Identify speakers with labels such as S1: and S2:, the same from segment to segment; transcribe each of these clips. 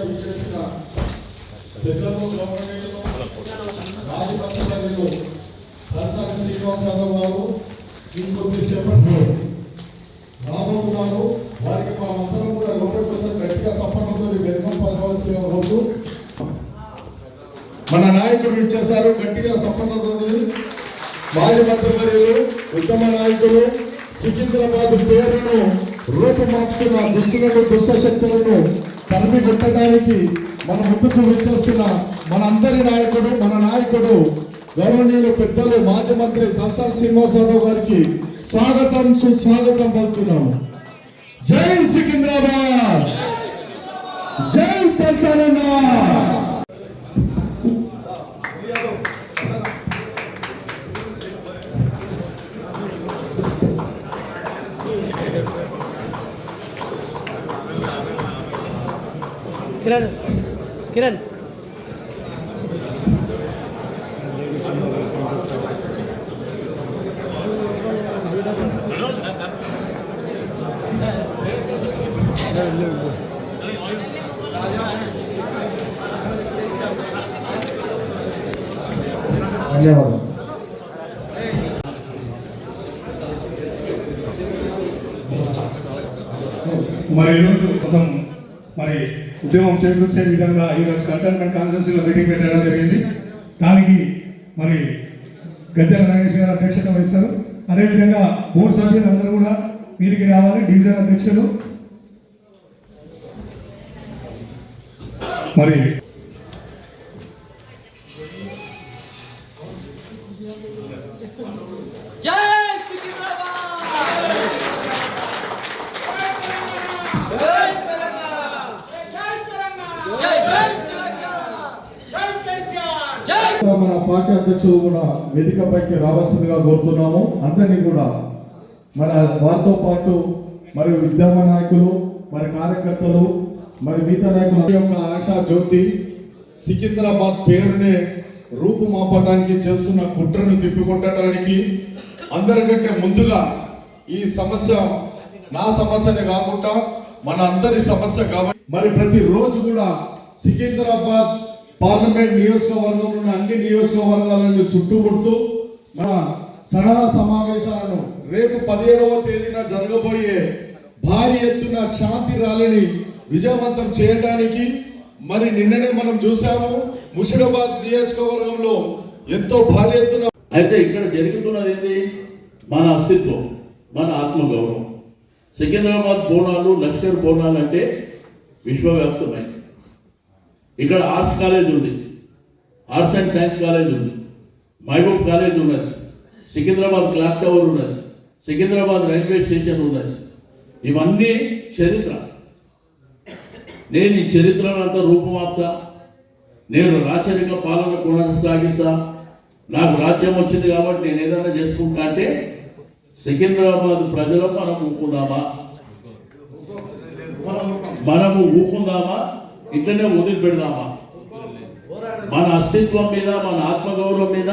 S1: విచ్చేసిన పెద్దలు గౌరవనీయులు రాజమంత్రులు తలసాని శ్రీనివాస్ యాదవ్ గారు ఇంకొద్దిసేపట్లో రాబోతున్నారు వారికి మా అందరం కూడా లోపలికి వచ్చిన గట్టిగా సపోర్ట్తో వెనుకం పడవలసిన రోజు మన నాయకుడు ఇచ్చేశారు గట్టిగా సపోర్ట్లతో మాజీ మంత్రి మంత్రివర్యులు ఉత్తమ నాయకులు సికింద్రాబాద్ పేరును రూపుమాపుతున్న దుష్టులను దుష్ట శక్తులను తరిమి కొట్టడానికి మన ముందుకు వచ్చేస్తున్న మనందరి నాయకుడు మన నాయకుడు గౌరవనీయులు పెద్దలు మాజీ మంత్రి తలసాని శ్రీనివాస్ యాదవ్ గారికి స్వాగతం సుస్వాగతం పలుకుతున్నాం జై సికింద్రాబాద్! జై తలసానన్న
S2: కిరణ్ కిరణ్
S1: ధన్యవాదాలు
S3: మరి ఈరోజు మొత్తం మరి ఉద్యమం చేకూర్చే విధంగా ఈరోజు కంటోన్మెంట్ కాన్స్టిట్యూన్సీలో మీటింగ్ పెట్టడం జరిగింది. దానికి మరి గజ్జల నాగేష్ గారు అధ్యక్షత వహిస్తారు. అదేవిధంగా బోర్డు సభ్యులందరూ కూడా వీరికి రావాలి డివిజన్ అధ్యక్షులు. మరి
S1: మన పార్టీ అధ్యక్షులు కూడా వేదికపైకి రావాల్సిందిగా కోరుతున్నాము. అందరినీ కూడా మన వారితో పాటు మరి విద్యా నాయకులు మరి కార్యకర్తలు మరి మిగతా నాయకులు యొక్క ఆశా జ్యోతి సికింద్రాబాద్ పేరునే రూపుమాపడానికి చేస్తున్న కుట్రను తిప్పికొట్టడానికి అందరికంటే ముందుగా ఈ సమస్య నా సమస్యనే కాకుండా మన అందరి సమస్య కాబట్టి మరి ప్రతి రోజు కూడా సికింద్రాబాద్ పార్లమెంట్ నియోజకవర్గంలోని అన్ని నియోజకవర్గాలను చుట్టుముడుతూ మన సరళ సమావేశాలను రేపు పదిహేడవ తేదీన జరగబోయే భారీ ఎత్తున శాంతి ర్యాలీని విజయవంతం చేయడానికి మరి నిన్ననే మనం చూసాము ముషిరాబాద్ నియోజకవర్గంలో ఎంతో భారీ ఎత్తున
S4: అయితే ఇక్కడ జరుగుతున్నది ఏంటి మన అస్తిత్వం మన ఆత్మగౌరవం. సికింద్రాబాద్ బోనాలు లష్కర్ బోనాలు అంటే విశ్వవ్యాప్తమై. ఇక్కడ ఆర్ట్స్ కాలేజ్ ఉంది. ఆర్ట్స్ అండ్ సైన్స్ కాలేజ్ ఉంది. మహబూబ్ కాలేజ్ ఉన్నది. సికింద్రాబాద్ క్లాక్ టవర్ ఉన్నది. సికింద్రాబాద్ రైల్వే స్టేషన్ ఉన్నది. ఇవన్నీ చరిత్ర. నేను ఈ చరిత్రను అంతా రూపుమాపుతా. నేను రాచరిక పాలన కొనసాగిస్తా నాకు రాజ్యం వచ్చింది కాబట్టి నేను ఏదైనా చేసుకుంటా అంటే సికింద్రాబాద్ ప్రజలు మనం ఊకుందామా? మనము ఊకుందామా? ఇట్లనే వదిలిపెడదామా మన అస్తిత్వం మీద మన ఆత్మగౌరవం మీద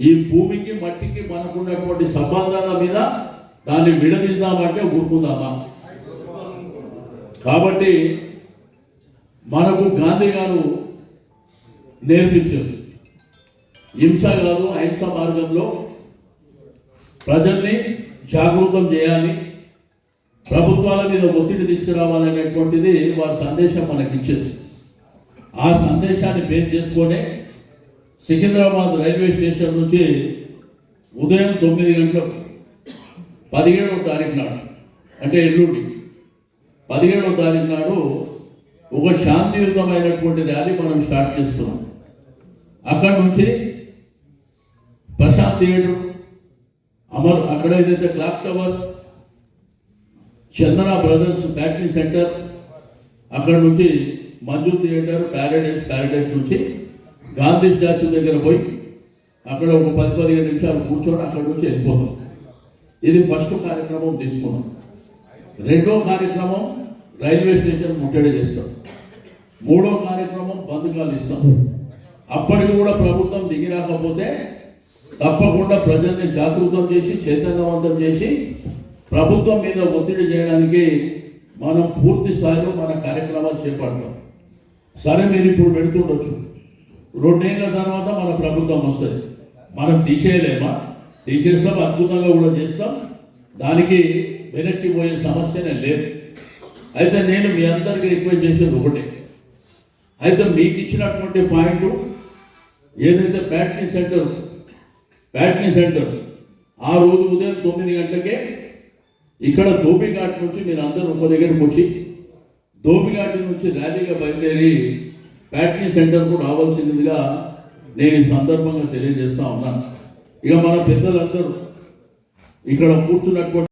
S4: ఈ భూమికి మట్టికి మనకున్నటువంటి సంబంధాల మీద దాన్ని విడదీద్దామంటే ఊరుకుందామా? కాబట్టి మనకు గాంధీ గారు నేర్పించారు. హింస కాదు అహింస మార్గంలో ప్రజల్ని జాగృతం చేయాలి. ప్రభుత్వాల మీద ఒత్తిడి తీసుకురావాలనేటువంటిది వారి సందేశం మనకి ఇచ్చింది ఆ సందేశాన్ని బేస్ చేసుకొని సికింద్రాబాద్ రైల్వే స్టేషన్ నుంచి ఉదయం తొమ్మిది గంటలకు పదిహేడవ తారీఖు నాడు అంటే ఎల్లుండి పదిహేడవ తారీఖు నాడు ఒక శాంతియుతమైనటువంటి ర్యాలీ మనం స్టార్ట్ చేస్తున్నాం. అక్కడ నుంచి ప్రశాంత్ థియేటర్ అమర్ అక్కడ ఏదైతే clock tower Chandana brothers factory centre అక్కడ నుంచి మంజు థియేటర్ ప్యారడైస్ ప్యారడైస్ నుంచి గాంధీ స్టాచ్యూ దగ్గర పోయి అక్కడ ఒక పది పదిహేను నిమిషాలు కూర్చొని అక్కడ నుంచి వెళ్ళిపోతాం. ఇది ఫస్ట్ కార్యక్రమం తీసుకున్నాం. రెండో కార్యక్రమం రైల్వే స్టేషన్ ముట్టడి చేస్తాం. మూడో కార్యక్రమం బంధుకాలు ఇస్తాం. అప్పటికి కూడా ప్రభుత్వం దిగి రాకపోతే తప్పకుండా ప్రజల్ని జాగృతం చేసి చైతన్యవంతం చేసి ప్రభుత్వం మీద ఒత్తిడి చేయడానికి మనం పూర్తి స్థాయిలో మన కార్యక్రమాలు చేపడతాం. సరే మీరు ఇప్పుడు పెడుతుండొచ్చు రెండేళ్ళ తర్వాత మన ప్రభుత్వం వస్తుంది. మనం తీసేయలేమా? తీసేస్తాం అద్భుతంగా కూడా చేస్తాం. దానికి వెనక్కి పోయే సమస్యనే లేదు. అయితే నేను మీ అందరికీ రిక్వెస్ట్ చేసేది ఒకటే. అయితే మీకు ఇచ్చినటువంటి పాయింట్ ఏదైతే బ్యాటరీ సెంటర్ బ్యాటరీ సెంటర్ ఆ రోజు ఉదయం తొమ్మిది గంటలకే ఇక్కడ ధోబిఘాట్ నుంచి మీరు అందరూ ఒక దగ్గరకు వచ్చి ధోబిఘాట్ నుంచి ర్యాలీగా బయలుదేరి ప్యాట్నీ సెంటర్కు రావాల్సిందిగా నేను ఈ సందర్భంగా తెలియజేస్తా ఉన్నాను. ఇక మన పెద్దలందరూ ఇక్కడ కూర్చున్నటువంటి